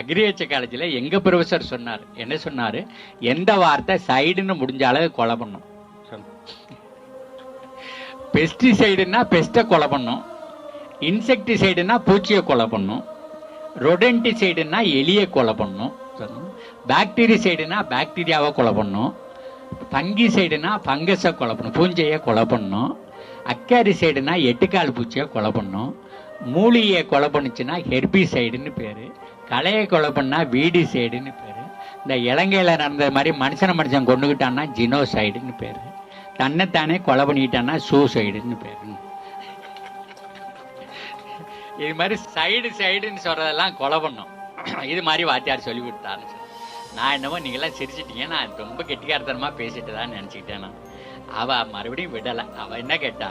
Agriculture காலேஜில் எங்கள் professor சொன்னார். என்ன சொன்னார்? எந்த வார்த்தை சைடுன்னு முடிஞ்ச அளவு கொலை பண்ணும். பெஸ்டிசைடுன்னா பெஸ்ட்டை கொலை பண்ணும். இன்செக்டிசைடுனா பூச்சியை கொலை பண்ணும். ரொடென்டிசைடுனா எலியை கொலை பண்ணும். பாக்டீரிசைடுனா பாக்டீரியாவை கொலை பண்ணும். பங்கிசைடுனா ஃபங்கஸை கொலை பண்ணும். பூஞ்சையை கொலை பண்ணும். அக்காரிசைடுனா எட்டுக்கால் பூச்சியை கொலை பண்ணும். மூலிகையை கொலை பண்ணுச்சுன்னா ஹெர்பிசைடுன்னு பேர். கலையை கொலை வீடு சைடுன்னு பேர். இந்த இலங்கையில் நடந்த மாதிரி மனுஷனை மனுஷன் கொண்டுக்கிட்டான்னா ஜினோ சைடுன்னு பேர். தன்னைத்தானே கொலை பண்ணிக்கிட்டான்னா சூசைடுன்னு பேர். இது மாதிரி சைடு சைடுன்னு சொல்கிறதெல்லாம் கொலை பண்ணும். இது மாதிரி வாத்தியார் சொல்லி கொடுத்தாரு. நான் என்னமோ நீங்களாம் சிரிச்சிட்டீங்க. நான் ரொம்ப கெட்டிக்காரத்தனமாக பேசிட்டு தான் நினச்சிக்கிட்டேன் நான். அவ மறுபடியும் விடலை. அவ என்ன கேட்டா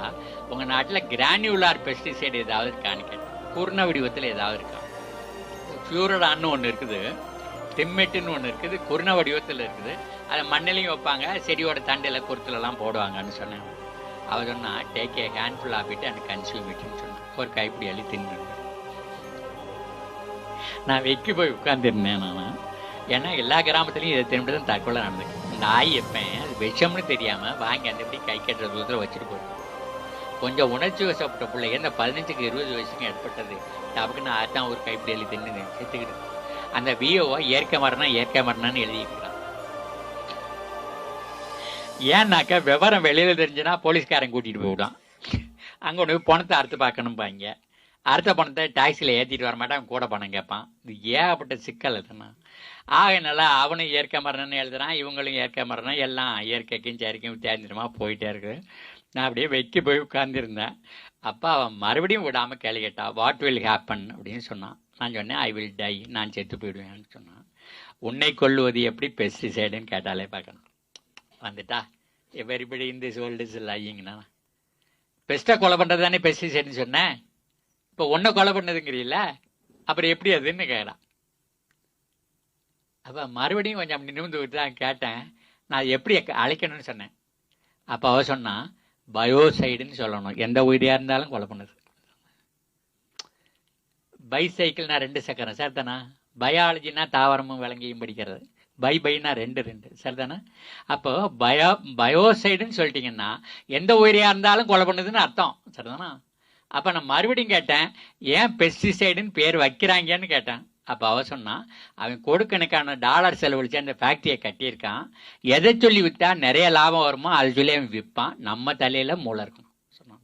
உங்க நாட்டில் கிரானியூலார் பெஸ்டிசைடு ஏதாவது இருக்கான்னு கேட்டா குர்ண வடிவத்தில் ஏதாவது இருக்கா? ஃபியூரடான்னு ஒன்று இருக்குது. திம்மெட்டுன்னு ஒன்று இருக்குது. குருண வடிவத்தில் இருக்குது. அதை மண்ணிலையும் வைப்பாங்க. செடியோட தண்டையில் குருத்துலலாம் போடுவாங்கன்னு சொன்னேன் அவர் சொன்னால் take a handful of it and consume இட்னு சொன்னேன் ஒரு கைப்பிடி அள்ளி தின்னு நான் வெக்கி போய் உட்காந்துருந்தேன் நான். ஏன்னா எல்லா கிராமத்துலையும் இதை திரும்பி தான் தற்கொலை நடந்தது நாய் எப்பேன்? அது விஷம்னு தெரியாம வாங்கி அந்த இப்படி கை கட்டுற தூரத்தில் வச்சுட்டு போயிடும் கொஞ்சம் உணர்ச்சி வசப்பட்ட பிள்ளைங்க என்ன பதினஞ்சுக்கு இருபது வயசுக்கு ஏற்பட்டது. டபுக்கு நான் அதான் ஒரு கைப்பிடி எழுதி சேர்த்துக்கிட்டு அந்த விஓவை இயற்கை மரணா இயற்கை மரணான்னு எழுதிக்கிறான் ஏன்னாக்கா விவரம் வெளியில தெரிஞ்சுன்னா போலீஸ்காரன் கூட்டிட்டு போய்விடான் அங்க ஒன்று பணத்தை அறுத்து பார்க்கணும்பாங்க. அறுத்த பணத்தை டாக்ஸியில் ஏற்றிட்டு வர மாட்டான். கூட பணம் கேட்பான். இது ஏகப்பட்ட சிக்கல் இதுனா ஆகினால அவனும் இயற்கை மரணம்னு எழுதுறான். இவங்களும் இயற்கை மரணம் எல்லாம் இயற்கைக்கும் செயற்கையும் தேர்ந்திரமா போயிட்டே இருக்குது. நான் அப்படியே வெக்கி போய் உட்கார்ந்துருந்தேன். அப்போ அவன் மறுபடியும் விடாமல் கேள்வி கேட்டா வாட் வில் ஹேப்பன் அப்படின்னு சொன்னான். நான் சொன்னேன் ஐ வில் டை நான் செத்து போயிடுவேன்னு சொன்னான். உன்னை கொள்ளுவது எப்படி பெஸ்டிசைடுன்னு கேட்டாலே பார்க்கணும். வந்துட்டா. எவரிபடி இந்த சோல்டு இஸ் லையிங்கண்ணா பெஸ்ட்டை கொலை பண்ணுறது தானே பெஸ்டிசைடுன்னு சொன்னேன். இப்போ ஒன்றை கொலை பண்ணதுங்கிறீல்ல? அப்புறம் எப்படி அதுன்னு கேட்குறான் அப்போ மறுபடியும் கொஞ்சம் அப்படி நிமிந்து விட்டு தான் கேட்டேன். நான் எப்படி அழைக்கணும்னு சொன்னேன். அப்போ அவ சொன்னான் பயோசைடுன்னு சொல்லணும். எந்த உயிரியாக இருந்தாலும் கொலை பண்ணுது பைசைக்கிள்னா ரெண்டு சக்கரம் சரிதானா? பயாலஜினா தாவரமும் விலங்கியும் படிக்கிறது. பை பைனா ரெண்டு ரெண்டு சரிதானா? அப்போ பயோ பயோசைடுன்னு சொல்லிட்டீங்கன்னா எந்த உயிரியா இருந்தாலும் கொலை பண்ணுதுன்னு அர்த்தம் சரிதானா? அப்போ நான் மறுபடியும் கேட்டேன் ஏன் பெஸ்டிசைடுன்னு பேர் வைக்கிறாங்கன்னு கேட்டேன். அப்போ அவ சொன்னான் அவன் கொடுக்கணுக்கான டாலர் செலவழிச்சு அந்த ஃபேக்டரியை கட்டியிருக்கான். எதை சொல்லி விற்றா நிறைய லாபம் வருமோ அதை சொல்லி அவன் விற்பான். நம்ம தலையில் மூளை இருக்கணும் சொன்னான்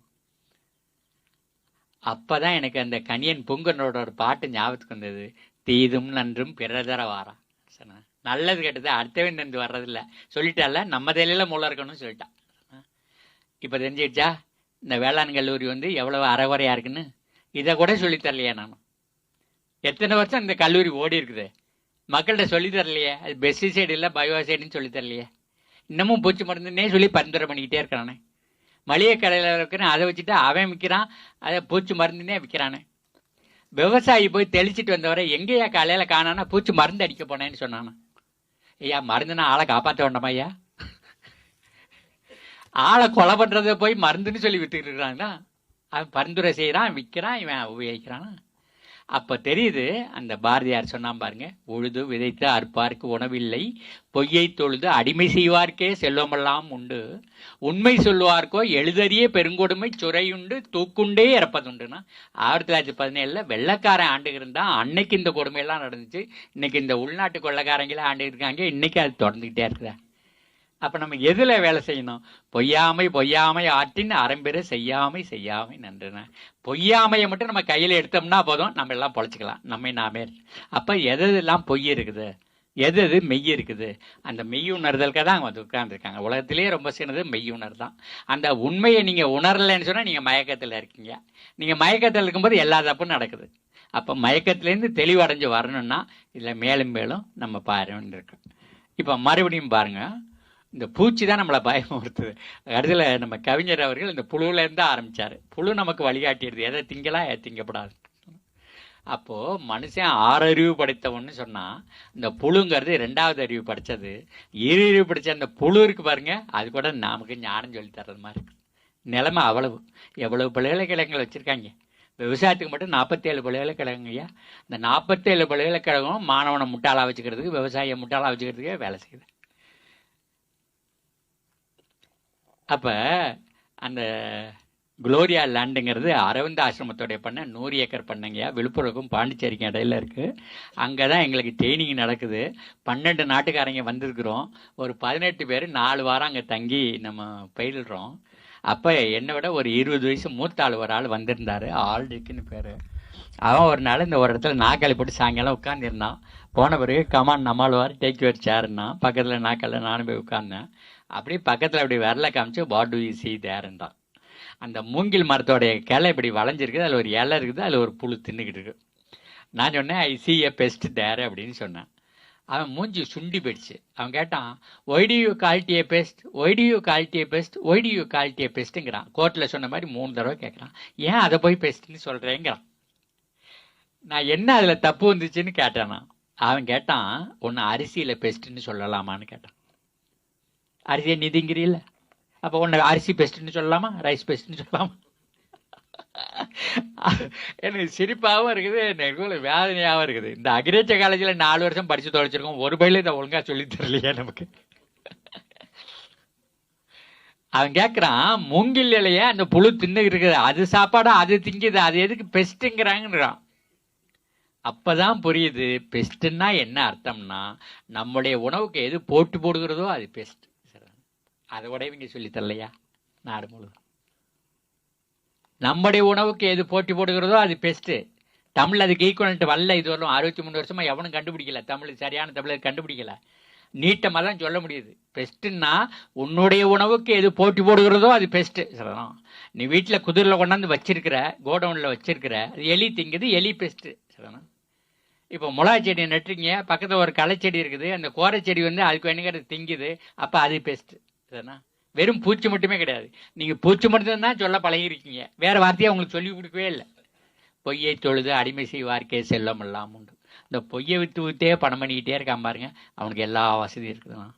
அப்பதான் எனக்கு அந்த கணியன் புங்கனோட ஒரு பாட்டு ஞாபகத்துக்கு வந்தது. தீதும் நன்றும் பிறதர வாரா சொன்னேன் நல்லது கெட்டது அடுத்தவன் தந்து வர்றதில்ல. சொல்லிட்டால நம்ம தலையில மூளை இருக்கணும்னு சொல்லிட்டான் இப்போ தெரிஞ்சிடுச்சா? இந்த வேளாண் கல்லூரி வந்து எவ்வளவு அறகுறையாக இருக்குன்னு? இதை கூட சொல்லித் தரலையே நான்? எத்தனை வருஷம் இந்த கல்லூரி ஓடி இருக்குது? மக்கள்கிட்ட சொல்லி தரலையே. அது பெஸ்டிசைடு இல்லை பயோசைடுன்னு சொல்லி தரலையே. இன்னமும் பூச்சி மருந்துன்னே சொல்லி பரிந்துரை பண்ணிக்கிட்டே இருக்கிறானே. மளிகை கடையில் இருக்கிறேன் அதை வச்சுட்டு அவன் விற்கிறான் அதை பூச்சி மருந்துன்னே விற்கிறானே விவசாயி போய் தெளிச்சிட்டு வந்தவரை எங்கேயா காலையில் காணானா பூச்சி மருந்து அடிக்க போனேன்னு சொன்னானா? ஐயா மருந்துனா ஆளை காப்பாற்ற வேண்டாமா ஐயா? ஆளை கொலை பண்றத போய் மருந்துன்னு சொல்லி வித்துக்கிட்டு இருக்கிறாங்களா? அவன் பரிந்துரை செய்கிறான் விற்கிறான் இவன் உபயோகிக்கிறானா? அப்ப தெரியுது அந்த பாரதியார் சொன்னா பாருங்க உழுது விதைத்து அற்பார்க்கு உணவில்லை பொய்யை தொழுது அடிமை செய்வார்க்கே செல்வமெல்லாம் உண்டு. உண்மை சொல்லுவார்க்கோ எழுதறிய பெருங்கொடுமை சுரையுண்டு தூக்குண்டே இறப்பதுண்டுன்னா ஆயிரத்தி தொள்ளாயிரத்தி பதினேழுல வெள்ளக்காரன் ஆண்டுக்கு அன்னைக்கு இந்த கொடுமையெல்லாம் நடந்துச்சு. இன்னைக்கு இந்த உள்நாட்டு கொள்ளக்காரங்களே ஆண்டு இருக்காங்க இன்னைக்கு அது தொடர்ந்துகிட்டே இருக்குதா? அப்ப நம்ம எதுல வேலை செய்யணும்? பொய்யாமை பொய்யாமை ஆற்றின் அறம்பெற செய்யாமை செய்யாமை நன்றுன. பொய்யாமையை மட்டும் நம்ம கையில எடுத்தோம்னா போதும் நம்ம எல்லாம் பொழைச்சிக்கலாம். நம்மை நாமே. அப்ப எது எதெல்லாம் பொய் இருக்குது? எது எது மெய் இருக்குது? அந்த மெய் உணர்தலுக்கு தான் அவங்க வந்து உட்கார்ந்துருக்காங்க. உலகத்திலேயே ரொம்ப சின்னது மெய் உணர் தான் அந்த உண்மையை நீங்கள் உணரலைன்னு சொன்னால் நீங்கள் மயக்கத்தில் இருக்கீங்க. நீங்கள் மயக்கத்தில் இருக்கும்போது எல்லா தப்பும் நடக்குது. அப்போ மயக்கத்துலேருந்து தெளிவடைஞ்சு வரணும்னா இதில் மேலும் மேலும் நம்ம பாருன்னு இருக்கு இப்போ மறுபடியும் பாருங்கள் இந்த பூச்சி தான் நம்மளை பயமுறுத்துது. அடுத்துல நம்ம கவிஞர் அவர்கள் இந்த புழுலேருந்து ஆரம்பித்தார் ஆரம்பிச்சாரு. புழு நமக்கு வழிகாட்டிடுது. எதை திங்கலாம் எதை திங்கப்படாது. அப்போது மனுஷன் ஆறறிவு படைத்தவன்னு சொன்னால் இந்த புழுங்கிறது ரெண்டாவது அறிவு படித்தது இரு அறிவு படித்த அந்த புழு இருக்கு பாருங்க அது கூட நமக்கு ஞானம் சொல்லி தர்றது மாதிரி இருக்கு. நிலைமை அவ்வளவு. எவ்வளவு பல்கலைக்கழகங்கள் வச்சுருக்காங்க. விவசாயத்துக்கு மட்டும் நாற்பத்தேழு பல்கலைக்கழகங்க ஐயா. இந்த நாற்பத்தேழு பல்கலைக்கழகம் மாணவனை முட்டாளாக வச்சுக்கிறதுக்கு விவசாயியை முட்டாளாக வச்சுக்கிறதுக்கே வேலை செய்யுது. அப்போ அந்த குளோரியா லேண்டுங்கிறது அரவிந்த் ஆசிரமத்தோடைய பண்ண நூறு ஏக்கர் பண்ணைங்கய்யா. விழுப்புரக்கும் பாண்டிச்சேரிக்கும் இடையில இருக்குது அங்கே தான் எங்களுக்கு ட்ரைனிங் நடக்குது. பன்னெண்டு நாட்டுக்காரங்க வந்திருக்கிறோம். ஒரு பதினெட்டு பேர் நாலு வாரம் அங்கே தங்கி நம்ம பயில்றோம். அப்போ என்னை விட ஒரு இருபது வயசு மூத்த ஆள் ஒரு ஆள் வந்திருந்தார். ஆல்டிக்குன்னு பேர். அவன் ஒரு நாள் இந்த ஒரு இடத்துல நாக்காளி போட்டு சாயங்காலம் உட்காந்துருந்தான் போன பிறகு come on Nammalvar take your சேர்னா பக்கத்தில் நாக்காளில் நானும் போய் உட்கார்ந்தேன். அப்படியே பக்கத்தில் அப்படி வரல காமிச்சு வாட் டு யூ சி தேர்ன்றான் அந்த மூங்கில் மரத்தோடைய கிளை இப்படி வளைஞ்சிருக்குது அதில் ஒரு இலை இருக்குது அதில் ஒரு புழு தின்னுக்கிட்டு இருக்கு. நான் சொன்னேன் ஐ சி எ பெஸ்ட் தேர் அப்படின்னு சொன்னேன். அவன் மூஞ்சி சுண்டி போயிடுச்சு. அவன் கேட்டான் why did you call it a pest why did you call it a pest why did you call it a பெஸ்ட்டுங்கிறான் கோர்ட்டில் சொன்ன மாதிரி மூணு தடவை கேட்குறான். ஏன் அதை போய் பெஸ்ட்டுன்னு சொல்கிறேங்கிறான் நான் என்ன அதில் தப்பு வந்துச்சுன்னு கேட்டேன்? நான் அவன் கேட்டான் ஒன்று அரிசியில் பெஸ்ட்டுன்னு சொல்லலாமான்னு கேட்டான். அரிசியை நிதிங்கிறீல்ல அப்போ உன்னை அரிசி பெஸ்ட்டுன்னு சொல்லலாமா? ரைஸ் பெஸ்ட்னு சொல்லலாமா? எனக்கு சிரிப்பாகவும் இருக்குது எனக்கு வேதனையாகவும் இருக்குது. இந்த அக்ரிகல்ச்சர் காலேஜில் நாலு வருஷம் படித்து தொலைச்சிருக்கோம். ஒரு பயில இதை ஒழுங்காக சொல்லி தரலையே நமக்கு. அவன் கேட்குறான் மூங்கில் இலைய அந்த புழு தின்னு இருக்குது. அது சாப்பாடா? அது திங்குது. அது எதுக்கு பெஸ்ட்டுங்கிறாங்கன்றான் அப்பதான் புரியுது பெஸ்ட்டுன்னா என்ன அர்த்தம்னா நம்முடைய உணவுக்கு எது போட்டு போடுகிறதோ அது பெஸ்ட் அதை கூட இவங்க சொல்லி தரலையா? நாடு முழுவதும். நம்முடைய உணவுக்கு எது போட்டி போடுகிறதோ அது பெஸ்ட்டு தமிழ் அதுக்கு ஈக்குவலன்ட் வரல இது வரலும் அறுபத்தி மூணு வருஷமா எவனும் கண்டுபிடிக்கல. தமிழ் சரியான தமிழர் கண்டுபிடிக்கல. நீட்டமாக தான் சொல்ல முடியுது. பெஸ்ட்டுன்னா உன்னுடைய உணவுக்கு எது போட்டி போடுகிறதோ அது பெஸ்ட்டு சொல்லலாம். நீ வீட்டில் குதிரில் கொண்டாந்து வச்சிருக்கிற கோடவுனில் வச்சிருக்கிற அது எலி திங்குது எலி பெஸ்ட்டு சொல்லலாம். இப்போ மிளகா செடி நட்டுறீங்க பக்கத்தில் ஒரு களைச்செடி இருக்குது. அந்த கோரைச்செடி வந்து அதுக்கு வேணுங்கிறது திங்குது. அப்போ அது பெஸ்ட்டு வெறும் பூச்சி மட்டுமே கிடையாது. நீங்க பூச்சி மட்டும் தான் சொல்ல பழகிருக்கீங்க. வேற வார்த்தையை உங்களுக்கு சொல்லி கொடுக்கவே இல்லை. பொய்யை தொழுது அடிமை செய்வார்க்கே செல்லம் இல்லாமல் உண்டு. இந்த பொய்யை வித்து வித்தே பணம் பண்ணிக்கிட்டே இருக்கான் பாருங்க. அவனுக்கு எல்லா வசதியும் இருக்குதுண்ணா.